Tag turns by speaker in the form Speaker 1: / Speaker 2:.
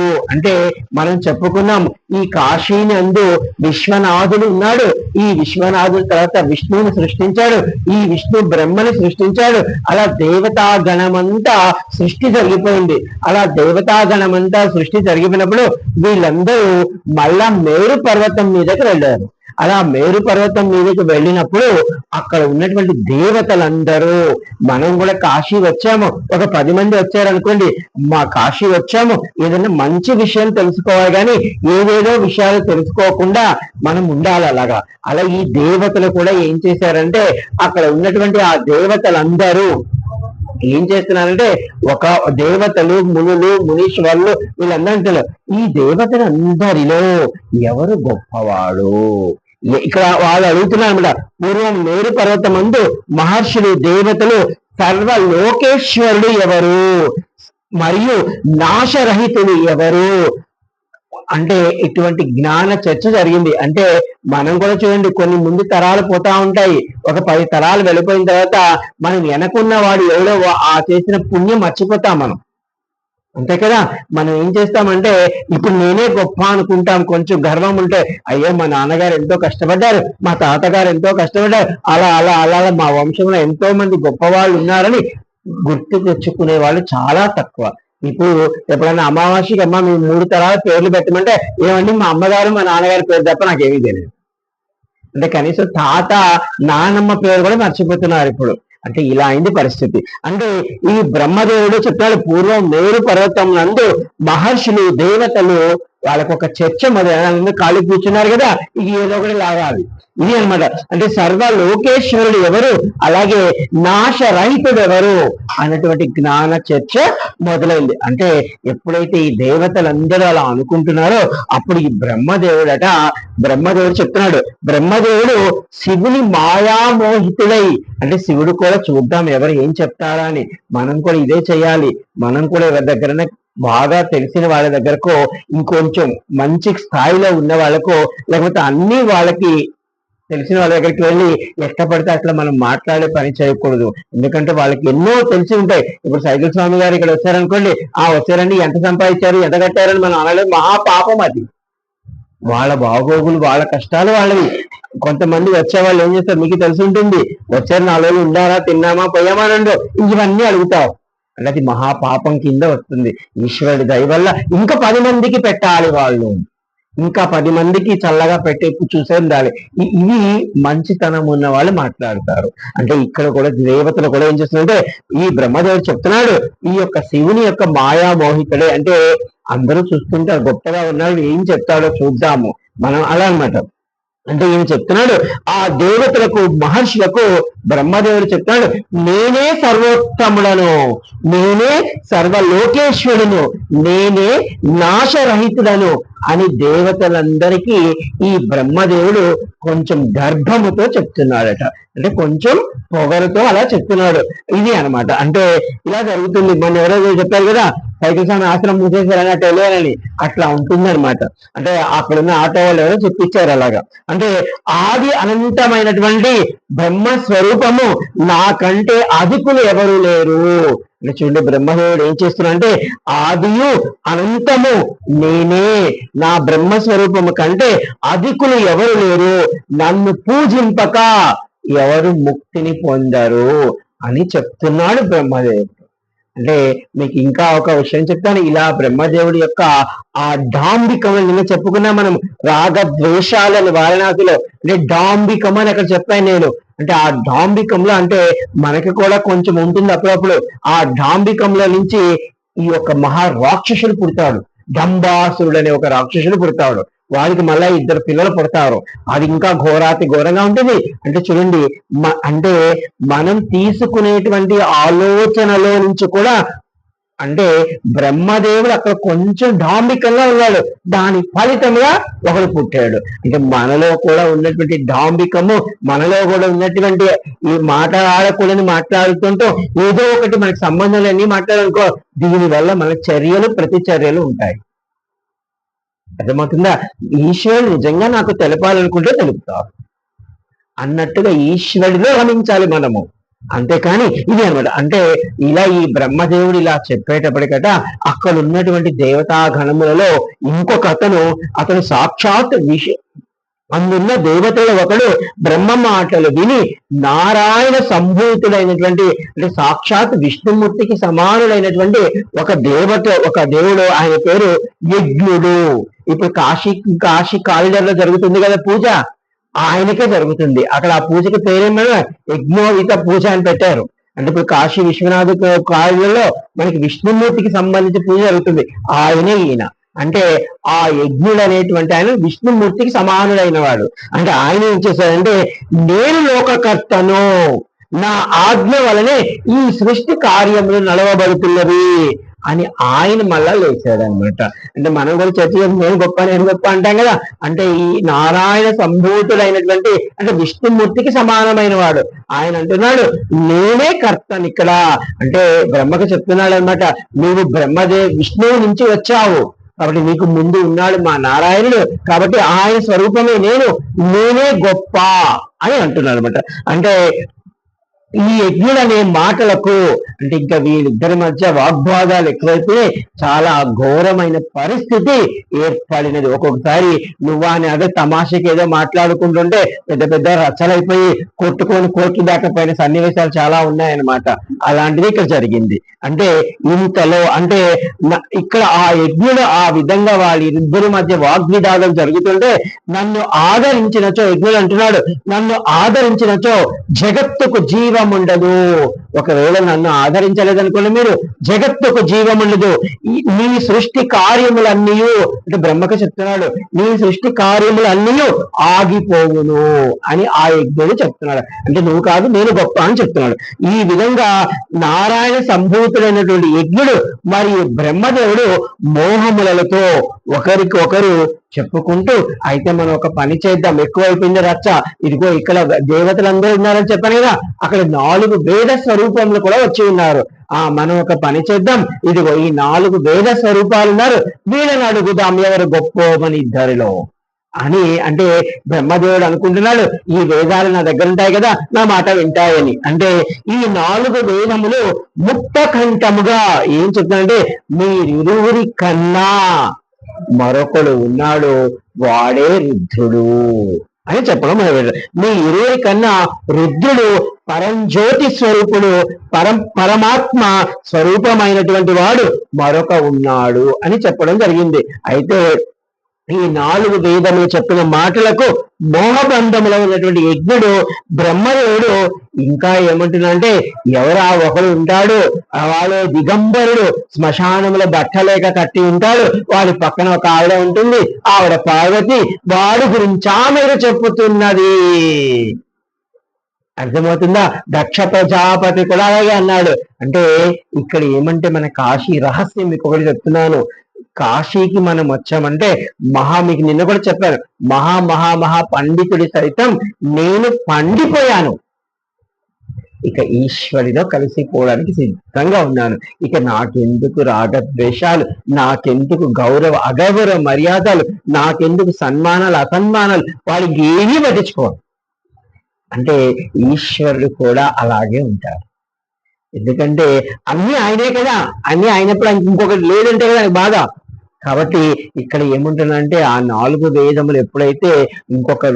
Speaker 1: అంటే మనం చెప్పుకున్నాం ఈ కాశీని అందు విశ్వనాథుడు ఉన్నాడు. ఈ విశ్వనాథుడు తర్వాత విష్ణువుని సృష్టించాడు. ఈ విష్ణు బ్రహ్మని సృష్టించాడు. అలా దేవతా గణమంతా సృష్టి జరిగిపోయింది. అలా దేవతా గణమంతా సృష్టి జరిగిపోయినప్పుడు వీళ్ళందరూ మళ్ళా మేరు పర్వతం మీదకి వెళ్ళారు. అలా మేరు పర్వతం మీదకి వెళ్ళినప్పుడు అక్కడ ఉన్నటువంటి దేవతలందరూ మనం కూడా కాశీ వచ్చాము. ఒక పది మంది వచ్చారనుకోండి మా కాశీ వచ్చాము. ఏదైనా మంచి విషయం తెలుసుకోవాలి కానీ ఏదేదో విషయాలు తెలుసుకోకుండా మనం ఉండాలి అలాగా. అలా ఈ దేవతలు కూడా ఏం చేశారంటే అక్కడ ఉన్నటువంటి ఆ దేవతలందరూ ఏం చేస్తున్నారంటే ఒక దేవతలు మునులు మునీశ్వరులు వీళ్ళందరూ అంటారు ఈ దేవతలందరిలో ఎవరు గొప్పవాడు? ఇక్కడ వాళ్ళు అడుగుతున్నారు అనమాట. పూర్వం మేరు పర్వతమందు మహర్షులు దేవతలు సర్వ లోకేశ్వరుడు ఎవరు? మరియు నాశరహితుడు ఎవరు? అంటే ఇటువంటి జ్ఞాన చర్చ జరిగింది. అంటే మనం కూడా చూడండి కొన్ని ముందు తరాలు పోతా ఉంటాయి. ఒక పది తరాలు వెళ్ళిపోయిన తర్వాత మనం వెనకున్న వాడు ఎవడో ఆ చేసిన పుణ్యం మర్చిపోతాం మనం. అంతే కదా? మనం ఏం చేస్తామంటే ఇప్పుడు నేనే గొప్ప అనుకుంటాం కొంచెం గర్వం ఉంటే అయ్యో మా నాన్నగారు ఎంతో కష్టపడ్డారు మా తాతగారు ఎంతో కష్టపడ్డారు అలా అలా అలా అలా మా వంశంలో ఎంతో మంది గొప్ప వాళ్ళు ఉన్నారని గుర్తు తెచ్చుకునే వాళ్ళు చాలా తక్కువ. ఇప్పుడు ఎప్పుడైనా అమావాస్యకి అమ్మ మీ మూడు తరాల పేర్లు పెట్టమంటే ఏమండి మా అమ్మగారు మా నాన్నగారి పేరు తప్ప నాకేమీ తెలియదు అంటే కనీసం తాత నానమ్మ పేరు కూడా మర్చిపోతున్నారు ఇప్పుడు. అంటే ఇలా అయింది పరిస్థితి. అంటే ఈ బ్రహ్మదేవుడు చెప్పాడు పూర్వం మేరు పర్వతం నందు మహర్షులు దేవతలు వాళ్ళకు ఒక చర్చ మొదలు కాళ్ళు కూర్చున్నారు కదా ఇది ఏదో ఒకటి లాగాలి. ఇది అన్నమాట. అంటే సర్వ లోకేశ్వరుడు ఎవరు? అలాగే నాశరహితుడు ఎవరు? అన్నటువంటి జ్ఞాన చర్చ మొదలైంది. అంటే ఎప్పుడైతే ఈ దేవతలందరూ అలా అనుకుంటున్నారో అప్పుడు ఈ బ్రహ్మదేవుడట బ్రహ్మదేవుడు చెప్తున్నాడు బ్రహ్మదేవుడు శివుని మాయామోహితుడై అంటే శివుడు కూడా చూద్దాం ఎవరు ఏం చెప్తారా అని. మనం కూడా ఇదే చేయాలి మనం కూడా ఎవరి దగ్గర బాగా తెలిసిన వాళ్ళ దగ్గరకో ఇంకొంచెం మంచి స్థాయిలో ఉన్న వాళ్ళకో లేకపోతే అన్ని వాళ్ళకి తెలిసిన వాళ్ళ దగ్గరికి వెళ్ళి ఇష్టపడితే అట్లా మనం మాట్లాడే పని చేయకూడదు. ఎందుకంటే వాళ్ళకి ఎన్నో తెలిసి ఉంటాయి. ఇప్పుడు సైకిల్ స్వామి గారు ఇక్కడ వచ్చారనుకోండి ఆ వచ్చారండి ఎంత సంపాదించారు ఎంత కట్టారని మనం అనలేదు మహా పాపం అది. వాళ్ళ బాగోగులు వాళ్ళ కష్టాలు వాళ్ళవి. కొంతమంది వచ్చే వాళ్ళు ఏం చేస్తారు? మీకు తెలిసి ఉంటుంది. వచ్చారు నాలుగు ఉండారా తిన్నామా పోయామా రెండు ఇవన్నీ అడుగుతావు. అంటే అది మహాపాపం కింద వస్తుంది. ఈశ్వరుడి దయ వల్ల ఇంకా పది మందికి పెట్టాలి వాళ్ళు. ఇంకా పది మందికి చల్లగా పెట్టే చూసే ఉండాలి ఇవి మంచితనం ఉన్న వాళ్ళు మాట్లాడతారు. అంటే ఇక్కడ కూడా దేవతలు కూడా ఏం చేస్తున్నారంటే ఈ బ్రహ్మదేవుడు చెప్తున్నాడు ఈ యొక్క శివుని యొక్క మాయా మోహితుడే. అంటే అందరూ చూస్తుంటారు గొప్పగా ఉన్నాడు ఏం చెప్తాడో చూద్దాము. మనం అలా అన్నమాట. అంటే ఈయన చెప్తున్నాడు ఆ దేవతలకు మహర్షులకు బ్రహ్మదేవుడు చెప్తాడు నేనే సర్వోత్తముడను నేనే సర్వలోకేశ్వరును నేనే నాశరహితుడను అని దేవతలందరికీ ఈ బ్రహ్మదేవుడు కొంచెం గర్భముతో చెప్తున్నాడట. అంటే కొంచెం పొగరుతో అలా చెప్తున్నాడు. ఇది అన్నమాట. అంటే ఇలా జరుగుతుంది. మన ఎవరో చెప్పారు కదా సైకిల్ స్వామి ఆశ్రమం మూసేశారని అటు వెళ్ళారని అట్లా ఉంటుందన్నమాట. అంటే అక్కడ ఉన్న ఆటో వాళ్ళు ఎవరో చెప్పించారు అలాగా. అంటే ఆది అనంతమైనటువంటి బ్రహ్మ రూపము నాకంటే అధికులు ఎవరు లేరు. అంటే చూడండి బ్రహ్మదేవుడు ఏం చేస్తున్నా అంటే ఆదియు అనంతము నేనే నా బ్రహ్మ స్వరూపము కంటే అధికులు ఎవరు లేరు. నన్ను పూజింపక ఎవరు ముక్తిని పొందరు అని చెప్తున్నాడు బ్రహ్మదేవుడు. అంటే మీకు ఇంకా ఒక విషయం చెప్తాను. ఇలా బ్రహ్మదేవుడి యొక్క ఆ డాంబికం నిన్న చెప్పుకున్నా మనం? రాగ ద్వేషాలని వారణాసిలో అంటే డాంబికం అని అక్కడ చెప్పాను నేను. అంటే ఆ డాంబికంలో అంటే మనకి కూడా కొంచెం ఉంటుంది అప్పుడప్పుడు. ఆ డాంబికంలో నుంచి ఈ యొక్క మహా రాక్షసుడు పుడతాడు. డంబాసురుడు అనే ఒక రాక్షసుడు పుడతాడు. వాడికి మళ్ళా ఇద్దరు పిల్లలు పుడతారు. అది ఇంకా ఘోరాతి ఘోరంగా ఉంటుంది. అంటే చూడండి మ- అంటే మనం తీసుకునేటువంటి ఆలోచనలో నుంచి కూడా అంటే బ్రహ్మదేవుడు అక్కడ కొంచెం డాంబికంగా ఉన్నాడు. దాని ఫలితంగా ఒకడు పుట్టాడు. అంటే మనలో కూడా ఉన్నటువంటి డాంబికము మనలో కూడా ఉన్నటువంటి ఈ మాట్లాడకూడని మాట్లాడుతుంటూ ఏదో ఒకటి మనకి సంబంధం లేని మాట్లాడాలనుకో దీని వల్ల మన చర్యలు ప్రతి చర్యలు ఉంటాయి. అర్థమవుతుందా? ఈశ్వరుడు నిజంగా నాకు తెలపాలనుకుంటే తెలుపుతారు అన్నట్టుగా ఈశ్వరుడిలో రమించాలి మనము. అంతేకాని ఇది అనమాట. అంటే ఇలా ఈ బ్రహ్మదేవుడు ఇలా చెప్పేటప్పటికట అక్కడ ఉన్నటువంటి దేవతా గణములలో ఇంకొక అతను అతను సాక్షాత్ విష అందున్న దేవతల ఒకడు బ్రహ్మ మాటలు విని నారాయణ సంభూతుడైనటువంటి అంటే సాక్షాత్ విష్ణుమూర్తికి సమానుడైనటువంటి ఒక దేవత ఒక దేవుడు ఆయన పేరు యజ్ఞుడు. ఇప్పుడు కాశీ కాశీ కాలిడర్లో జరుగుతుంది కదా పూజ. ఆయనకే జరుగుతుంది. అక్కడ ఆ పూజకి పేరేమన్నా యజ్ఞోహిత పూజ అని పెట్టారు. అంటే ఇప్పుడు కాశీ విశ్వనాథ్ కాలంలో మనకి విష్ణుమూర్తికి సంబంధించి పూజ జరుగుతుంది. ఆయనే ఈయన. అంటే ఆ యజ్ఞుడు అనేటువంటి ఆయన విష్ణుమూర్తికి సమానుడైన వాడు అంటే ఆయన ఏం చేశాడంటే నేను లోకకర్తను. నా ఆజ్ఞ వలనే ఈ సృష్టి కార్యములు నడవబడుతున్నవి. అని ఆయన మళ్ళా లేచాడు అనమాట అంటే మనం కూడా చర్చ నేను గొప్ప నేను గొప్ప అంటాం కదా. అంటే ఈ నారాయణ సంభూతుడైనటువంటి అంటే విష్ణుమూర్తికి సమానమైన వాడు ఆయన అంటున్నాడు నేనే కర్తను ఇక్కడ. అంటే బ్రహ్మకు చెప్తున్నాడు అనమాట నువ్వు బ్రహ్మదే విష్ణువు నుంచి వచ్చావు. కాబట్టి నీకు ముందు ఉన్నాడు మా నారాయణుడు. కాబట్టి ఆయన స్వరూపమే నేను. నేనే గొప్ప అని అంటున్నాడు అనమాట అంటే ఈ యజ్ఞులనే మాటలకు అంటే ఇంకా వీళ్ళిద్దరి మధ్య వాగ్వాదాలు ఎక్కువైతే చాలా ఘోరమైన పరిస్థితి ఏర్పడినది. ఒక్కొక్కసారి నువ్వా అని అదే తమాషకి ఏదో మాట్లాడుకుంటుంటే పెద్ద పెద్ద రచ్చలైపోయి కొట్టుకొని కోర్టు దాకపోయిన సన్నివేశాలు చాలా ఉన్నాయన్నమాట. అలాంటిది ఇక్కడ జరిగింది. అంటే ఇంతలో అంటే ఇక్కడ ఆ యజ్ఞుడు ఆ విధంగా వాళ్ళిద్దరి మధ్య వాగ్విదాదం జరుగుతుంటే నన్ను ఆదరించినచో యజ్ఞుడు అంటున్నాడు నన్ను ఆదరించినచో జగత్తుకు జీవ ఉండదు ఒకవేళ నన్ను ఆదరించలేదనుకోండి మీరు జగత్తుకు జీవం ఉండదు నీ సృష్టి కార్యములన్నీ అంటే బ్రహ్మకు చెప్తున్నాడు నీ సృష్టి కార్యములన్నీ ఆగిపోవును అని ఆ యజ్ఞుడు చెప్తున్నాడు. అంటే నువ్వు కాదు నేను గొప్ప అని చెప్తున్నాడు. ఈ విధంగా నారాయణ సంభూతుడైనటువంటి యజ్ఞుడు మరియు బ్రహ్మదేవుడు మోహములతో ఒకరికి ఒకరు చెప్పుకుంటూ అయితే మనం ఒక పని చేద్దాం ఎక్కువైపోయింది రచ్చ. ఇదిగో ఇక్కడ దేవతలందరూ ఉన్నారని చెప్పాను కదా అక్కడ నాలుగు వేద స్వరూపంలో కూడా వచ్చి ఉన్నారు. ఆ మనం ఒక పని చేద్దాం. ఇదిగో ఈ నాలుగు వేద స్వరూపాలు ఉన్నారు. వీళ్ళని అడుగుదాం ఎవరు గొప్పమని ఇద్దరిలో. అని అంటే బ్రహ్మదేవుడు అనుకుంటున్నాడు ఈ వేదాలు నా దగ్గర ఉంటాయి కదా నా మాట వింటాయని. అంటే ఈ నాలుగు వేదములు ముక్త కంఠముగా ఏం చెప్తానంటే మీరిరువురి కన్నా మరొకడు ఉన్నాడు వాడే రుద్రుడు. అని చెప్పడం మీ ఇరువురి కన్నా రుద్రుడు పరంజ్యోతి స్వరూపుడు పరం పరమాత్మ స్వరూపమైనటువంటి వాడు మరొక ఉన్నాడు అని చెప్పడం జరిగింది. అయితే ఈ నాలుగు వేదములు చెప్పిన మాటలకు మోహబంధములో ఉన్నటువంటి యజ్ఞుడు బ్రహ్మదేవుడు ఇంకా ఏమంటున్నాడంటే ఎవరా ఒకడు ఉంటాడు? వాడు దిగంబరుడు శ్మశానముల బట్టలేక కట్టి ఉంటాడు. వాడి పక్కన ఒక ఆవిడ ఉంటుంది. ఆవిడ పార్వతి వాడు గురించా మీరు చెప్పుతున్నది? అర్థమవుతుందా? దక్ష ప్రజాపతి కూడా అలాగే అన్నాడు. అంటే ఇక్కడ ఏమంటే మన కాశీ రహస్యం మీకు ఒకటి చెప్తున్నాను. కాశీకి మనం వచ్చామంటే మహా మీకు నిన్న కూడా చెప్పారు మహా మహా మహా పండితుడి సైతం నేను పండిపోయాను. ఇక ఈశ్వరిలో కలిసిపోవడానికి సిద్ధంగా ఉన్నాను. ఇక నాకెందుకు రాగద్వేషాలు? నాకెందుకు గౌరవ అగౌరవ మర్యాదలు? నాకెందుకు సన్మానాలు అసన్మానాలు? వాళ్ళకి ఏమీ పట్టించుకోవాలి అంటే ఈశ్వరుడు కూడా అలాగే ఉంటారు ఎందుకంటే అన్ని ఆయనే కదా. అన్ని అయినప్పుడు ఇంకొకటి లేదంటే కదా బాధ. కాబట్టి ఇక్కడ ఏముంటుందంటే ఆ నాలుగు వేదములు ఎప్పుడైతే ఇంకొక